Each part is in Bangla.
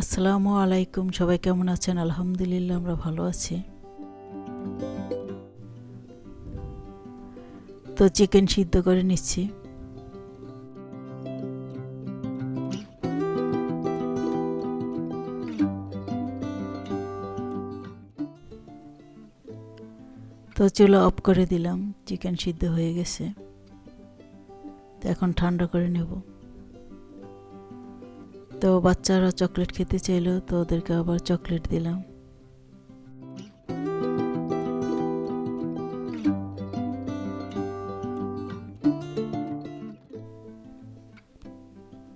আসসালামু আলাইকুম সবাই কেমন আছেন? আলহামদুলিল্লাহ আমরা ভালো আছি। তো চিকেন সিদ্ধ করে নিচ্ছি। তো চুলো অফ করে দিলাম চিকেন সিদ্ধ হয়ে গেছে। তো এখন ঠান্ডা করে নেব। তো বাচ্চারা চকলেট খেতে চাইলো, তো ওদেরকে আবার চকলেট দিলাম।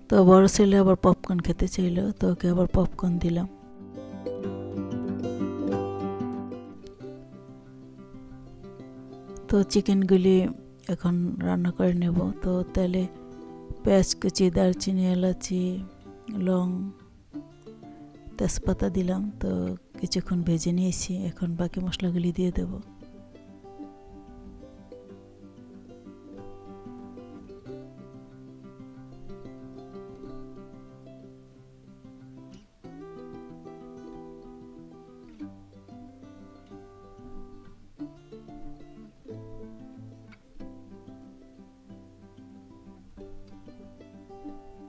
তো বড় ছেলে আবার পপকর্ন খেতে চাইলো, তো ওকে আবার পপকর্ন দিলাম। তো চিকেনগুলি এখন রান্না করে নেব। তো তাহলে পেঁয়াজ কুচি, দারচিনি, এলাচি, লং তেজপাতা দিলাম। তো কিছুক্ষণ ভেজে নিয়েছি। এখন বাকি মশলাগুলি দিয়ে দেব।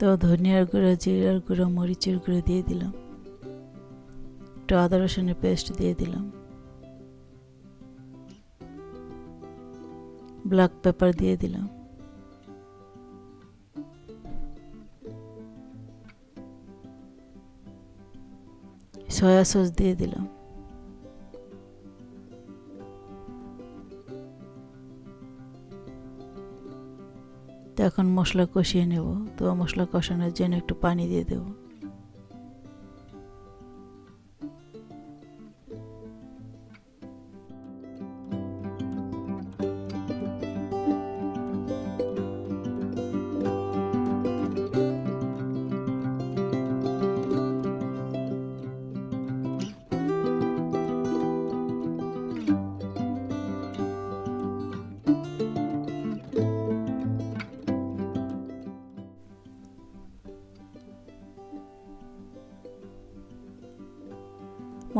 তো ধনিয়ার গুঁড়ো, জিরার গুঁড়ো, মরিচের গুঁড়ো দিয়ে দিলাম। একটু আদা রসুনের পেস্ট দিয়ে দিলাম। ব্ল্যাক পেপার দিয়ে দিলাম। সয়া সস দিয়ে দিলাম। তো এখন মশলা কষিয়ে নেব। তো মশলা কষানোর জন্য একটু পানি দিয়ে দেব।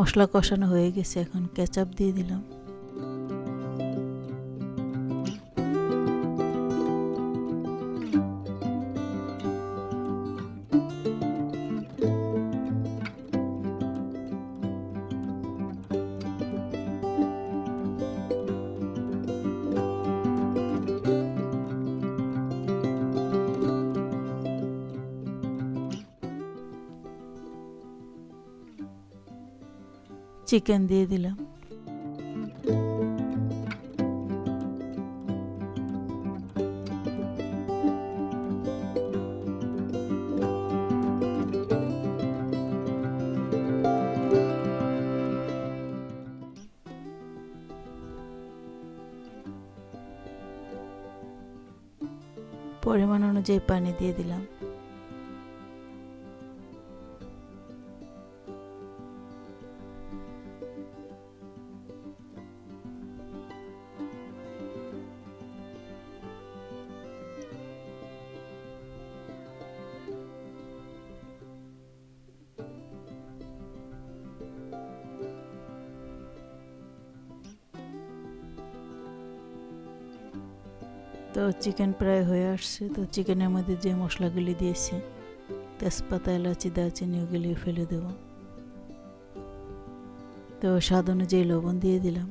মশলা কষানো হয়ে গেছে এখন কেচাপ দিয়ে দিলাম। চিকেন দিয়ে দিলাম পরিমাণ অনুযায়ী পানি দিয়ে দিলাম তো চিকেন প্রায় হয়ে আসছে। তো চিকেনের মধ্যে যে মশলাগুলি দিয়েছি, তেজপাতা, এলাচি, দারচিনি ওগুলি ফেলে দেব। তো স্বাদ অনুযায়ী লবণ দিয়ে দিলাম।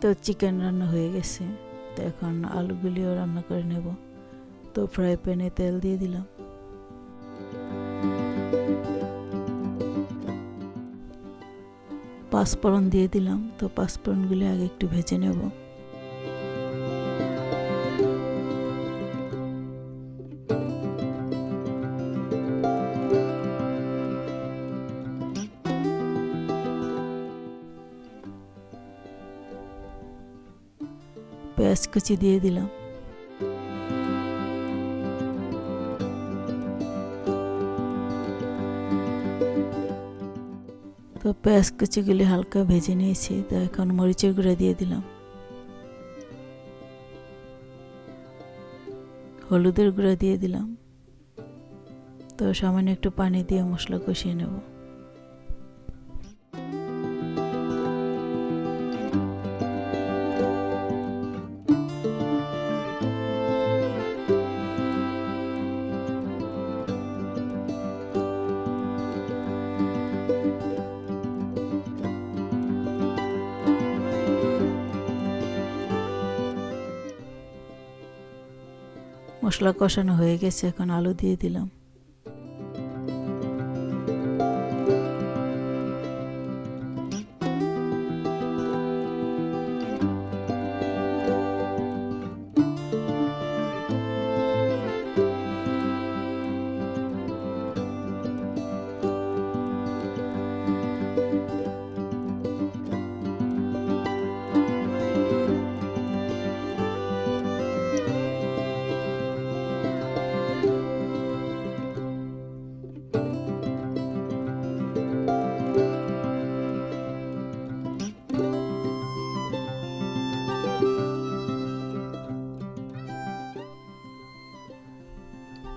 তো চিকেন রান্না হয়ে গেছে। তো এখন আলুগুলিও রান্না করে নেব। তো ফ্রাই প্যানে তেল দিয়ে দিলাম। পাঁচফোড়ন দিয়ে দিলাম। তো পাঁচফোড়নগুলি আগে একটু ভেজে নেব। পেঁয়াজ কুচি দিয়ে দিলাম। তো পেঁয়াজ কুচিগুলি হালকা ভেজে নিয়েছি, তো এখন মরিচের গুঁড়া দিয়ে দিলাম। হলুদের গুঁড়া দিয়ে দিলাম। তো সামান্য একটু পানি দিয়ে মশলা কষিয়ে নেব। মশলা কষানো হয়ে গেছে এখন আলু দিয়ে দিলাম।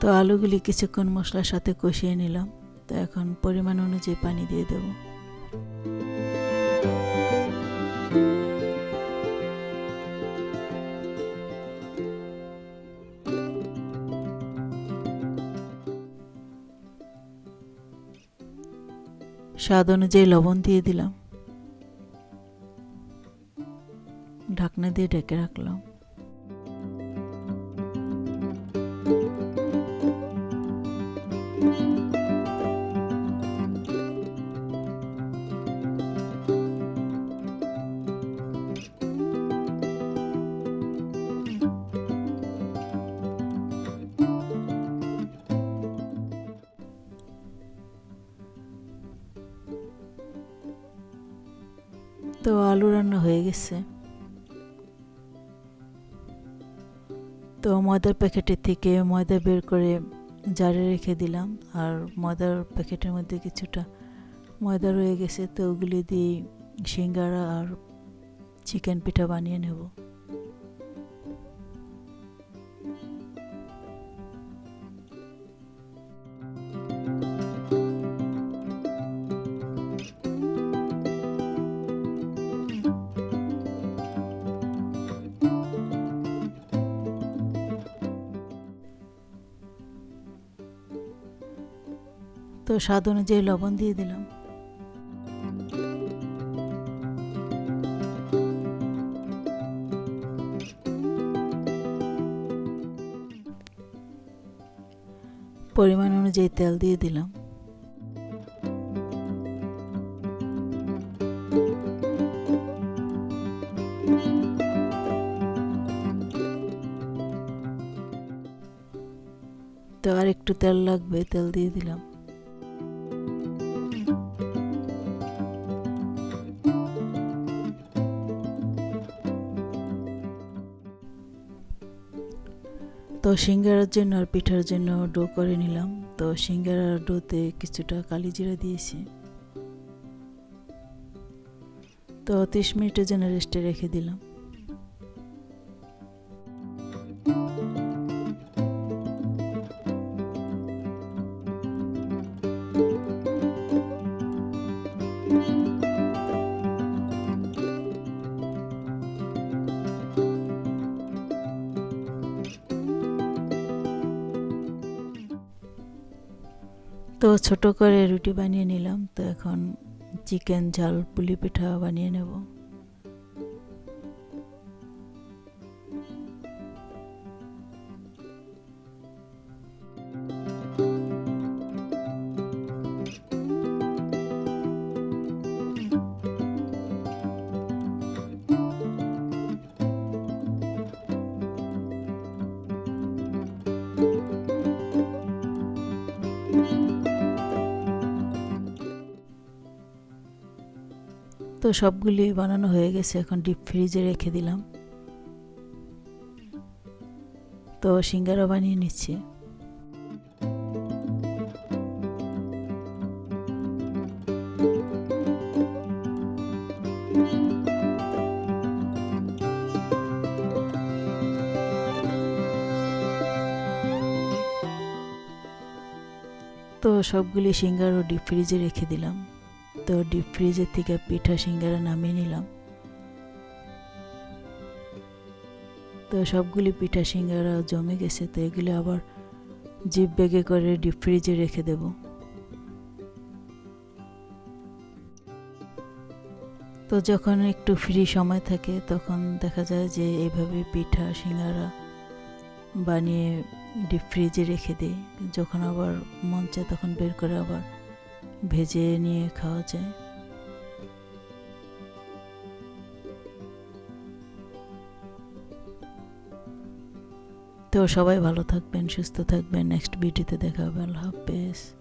তো আলুগুলি কিছুক্ষণ মশলার সাথে কষিয়ে নিলাম। তো এখন পরিমাণ অনুযায়ী পানি দিয়ে দেব। স্বাদ অনুযায়ী লবণ দিয়ে দিলাম। ঢাকনা দিয়ে ঢেকে রাখলাম। তো আলু রান্না হয়ে গেছে। তো ময়দার প্যাকেটের থেকে ময়দা বের করে জারে রেখে দিলাম আর ময়দার প্যাকেটের মধ্যে কিছুটা ময়দা রয়ে গেছে, তো ওগুলি দিয়ে সিঙ্গারা আর চিকেন পিঠা বানিয়ে নেব। তো স্বাদ অনুযায়ী লবণ দিয়ে দিলাম। পরিমাণ অনুযায়ী তেল দিয়ে দিলাম। তো আর একটু তেল লাগবে, তেল দিয়ে দিলাম। তো সিঙ্গারার জন্য আর পিঠার জন্য ডো করে নিলাম। তো সিঙ্গারার ডোতে কিছুটা কালি জিরা দিয়েছি। তো তিরিশ মিনিটের জন্য রেস্টে রেখে দিলাম। তো ছোট করে রুটি বানিয়ে নিলাম তো এখন চিকেন ঝাল পুলি পিঠা বানিয়ে নেব। তো সবগুলি বানানো হয়ে গেছে, এখন ডিপ ফ্রিজে রেখে দিলাম। তো সিঙ্গারা বানিয়ে নিচ্ছি। তো সবগুলি সিঙ্গারও ডিপ ফ্রিজে রেখে দিলাম। তো ডিপ ফ্রিজের থেকে পিঠা সিঙ্গারা নামিয়ে নিলাম। তো সবগুলি পিঠা সিঙ্গারা জমে গেছে, তো এগুলি আবার জিপ ব্যাগে করে ডিপ ফ্রিজে রেখে দেব। তো যখন একটু ফ্রি সময় থাকে, তখন দেখা যায় যে এইভাবে পিঠা সিঙ্গারা বানিয়ে ডিপ ফ্রিজে রেখে দিই। যখন আবার মন চায়, তখন বের করে আবার ভেজে নিয়ে খাওয়া যায়। তো সবাই ভালো থাকবেন, সুস্থ থাকবেন। নেক্সট ভিডিওতে দেখা হবে। আল্লাহ হাফেজ।